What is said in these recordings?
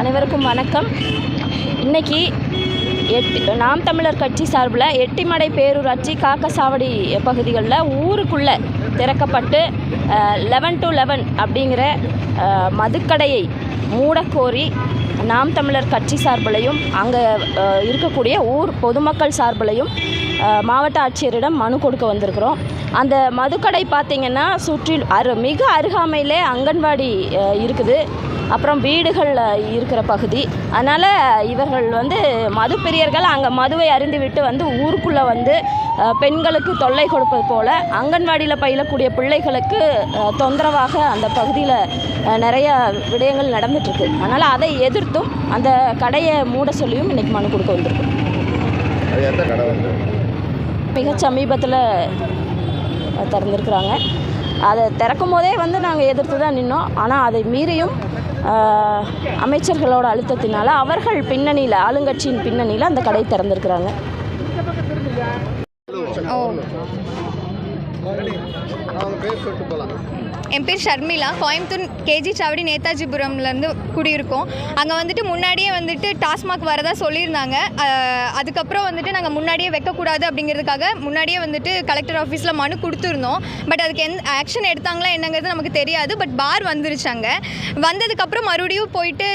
அனைவருக்கும் வணக்கம். இன்னைக்கு எட்டு நாம் தமிழர் கட்சி சார்பில் எட்டிமடை பேரூராட்சி காக்கசாவடி பகுதிகளில் ஊருக்குள்ளே திறக்கப்பட்டு லெவன் டு லெவன் அப்படிங்கிற மதுக்கடையை மூடக்கோரி நாம் தமிழர் கட்சி சார்பிலையும் அங்கே இருக்கக்கூடிய ஊர் பொதுமக்கள் சார்பிலையும் மாவட்ட ஆட்சியரிடம் மனு கொடுக்க வந்திருக்கிறோம். அந்த மதுக்கடை பார்த்திங்கன்னா சுற்றில் அரு மிக அருகாமையிலே அங்கன்வாடி இருக்குது. அப்புறம் வீடுகள் அஹ், இருக்கிற பகுதி. அதனால் இவர்கள் வந்து மது பிரியர்கள் அங்கே மதுவை அருந்திவிட்டு வந்து ஊருக்குள்ளே வந்து பெண்களுக்கு தொல்லை கொடுப்பது போல் அங்கன்வாடியில் பயிலக்கூடிய பிள்ளைகளுக்கு தொந்தரவாக அந்த பகுதியில் நிறைய விடயங்கள் நடந்துட்டுருக்கு. அதனால் அதை எதிர்த்தும் அந்த கடையை மூட சொல்லியும் இன்றைக்கி மனு கொடுக்க வந்திருக்கோம். மிக சமீபத்தில் திறந்துருக்குறாங்க. அதை திறக்கும் போதே வந்து நாங்கள் எதிர்த்து தான் நின்னோம். ஆனால் அதை மீறியும் அமைச்சர்களோட அழுத்தத்தினால அவர்கள் பின்னணியில் ஆளுங்கட்சியின் பின்னணியில் அந்த கடை திறந்திருக்கிறாங்க. அவங்க பேர் சொல்லிட்டு போகலாம் என் பேர் ஷர்மிளா கோயம்புத்தூர் கேஜி சாவடி நேதாஜிபுரம்லேருந்து குடியிருக்கோம். அங்கே வந்துட்டு முன்னாடியே வந்துட்டு டாஸ்மாக் வரதா சொல்லியிருந்தாங்க. அதுக்கப்புறம் வந்துட்டு நாங்கள் முன்னாடியே வைக்கக்கூடாது அப்படிங்கிறதுக்காக முன்னாடியே வந்துட்டு கலெக்டர் ஆஃபீஸில் மனு கொடுத்துருந்தோம். பட் அதுக்கு எந்த ஆக்ஷன் எடுத்தாங்களா என்னங்கிறது நமக்கு தெரியாது. பட் பார் வந்துருச்சு அங்கே. வந்ததுக்கப்புறம் மறுபடியும் போயிட்டு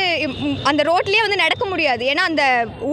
அந்த ரோட்லேயே வந்து நடக்க முடியாது. ஏன்னா அந்த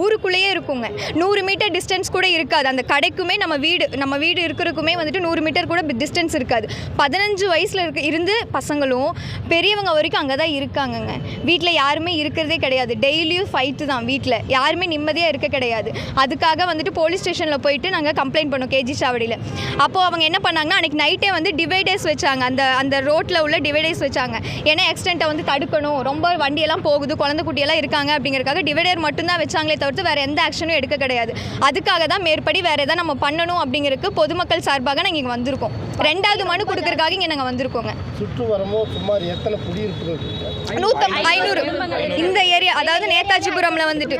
ஊருக்குள்ளேயே இருக்குங்க. நூறு மீட்டர் டிஸ்டன்ஸ் கூட இருக்காது. அந்த கடைக்குமே நம்ம வீடு நம்ம வீடு இருக்கிறதுக்குமே வந்துட்டு நூறு மீட்டர் கூட டிஸ்டன்ஸ் இருக்காது. பதினஞ்சு வயசில் இருக்க இருந்து பசங்களும் பெரியவங்க வரைக்கும் அங்கே தான் இருக்காங்கங்க. வீட்டில் யாருமே இருக்கிறதே கிடையாது. டெய்லியும் ஃபைட்டு தான் வீட்டில் யாருமே நிம்மதியாக இருக்க கிடையாது. அதுக்காக வந்துட்டு போலீஸ் ஸ்டேஷனில் போயிட்டு நாங்கள் கம்ப்ளைண்ட் பண்ணோம் கேஜி சாவடியில் அப்போது அவங்க என்ன பண்ணாங்கன்னா அன்றைக்கி நைட்டே வந்து டிவைடர்ஸ் வச்சாங்க. அந்த அந்த ரோட்டில் உள்ள டிவைடர்ஸ் வச்சாங்க. ஏன்னா ஆக்சிடென்ட்டை வந்து தடுக்கணும். ரொம்ப வண்டியெல்லாம் போகுது. குழந்தை குட்டியெல்லாம் இருக்காங்க அப்படிங்கிறதுக்காக டிவைடர் மட்டும்தான் வச்சாங்களே தவிர்த்து வேறு எந்த ஆக்ஷனும் எடுக்க கிடையாது. அதுக்காக தான் மேற்படி வேறு எதாவது நம்ம பண்ணணும் அப்படிங்கிறதுக்கு பொதுமக்கள் சார்பாக நாங்கள் இங்கே வந்திருக்கோம். ரெண்டாவது மனு கொடுக்கறதுக்காக இங்கே நாங்கள் வந்திருக்கோங்க. சுற்று வரமோ சுமார் எத்தனை குடியிருப்புகள் இருக்கு நூற்று ஐநூறு. இந்த ஏரியா அதாவது நேதாஜிபுரம்ல வந்துட்டு.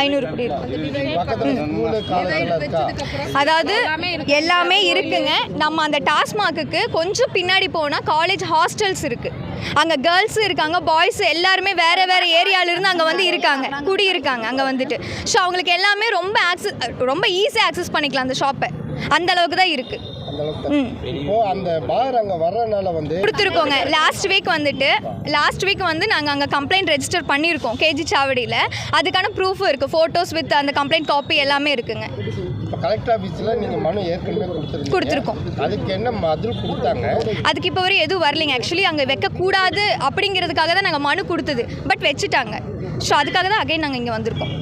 ஐநூறு. குடி இருக்கு. பக்கத்தில் ஸ்கூலு காலேஜ் எல்லாம் இருக்கா? அதாவது எல்லாமே இருக்குங்க. நம்ம அந்த டாஸ்மாகுக்கு கொஞ்சம் பின்னாடி போனால் காலேஜ் ஹாஸ்டல்ஸ் இருக்கு. அங்கே கேர்ள்ஸ் இருக்காங்க பாய்ஸ் எல்லாருமே வேற வேற ஏரியால இருந்து அங்கே வந்து இருக்காங்க. குடி இருக்காங்க அங்கே வந்துட்டு. ஸோ அவங்களுக்கு எல்லாமே ரொம்ப ஆக்சஸ் ரொம்ப ஈஸியாக ஆக்சஸ் பண்ணிக்கலாம் அந்த ஷாப்பை. அந்த அளவுக்கு தான் இருக்கு. இப்போ அந்த பார் அங்கே வர்றதுனால வந்து கொடுத்துருக்கோங்க. லாஸ்ட் வீக் வந்துட்டு லாஸ்ட் வீக் வந்து நாங்கள் அங்கே கம்ப்ளைண்ட் ரெஜிஸ்டர் பண்ணியிருக்கோம் கேஜி சாவடியில். அதுக்கான ப்ரூஃபும் இருக்குது ஃபோட்டோஸ் வித் அந்த கம்ப்ளைண்ட் காப்பி எல்லாமே இருக்குங்க. கலெக்டர் ஆஃபீஸில் நீங்கள் மனு ஏற்கனவே கொடுத்துருக்கீங்க கொடுத்துருக்கோம். அதுக்கு என்ன பதில் கொடுத்தாங்க? அதுக்கு இப்போ வரை எதுவும் வரலைங்க. ஆக்சுவலி அங்கே வைக்கக்கூடாது அப்படிங்கிறதுக்காக தான் நாங்கள் மனு கொடுத்தது. பட் வச்சுட்டாங்க. ஸோ அதுக்காக தான் அகைன் நாங்கள் இங்கே வந்திருக்கோம்.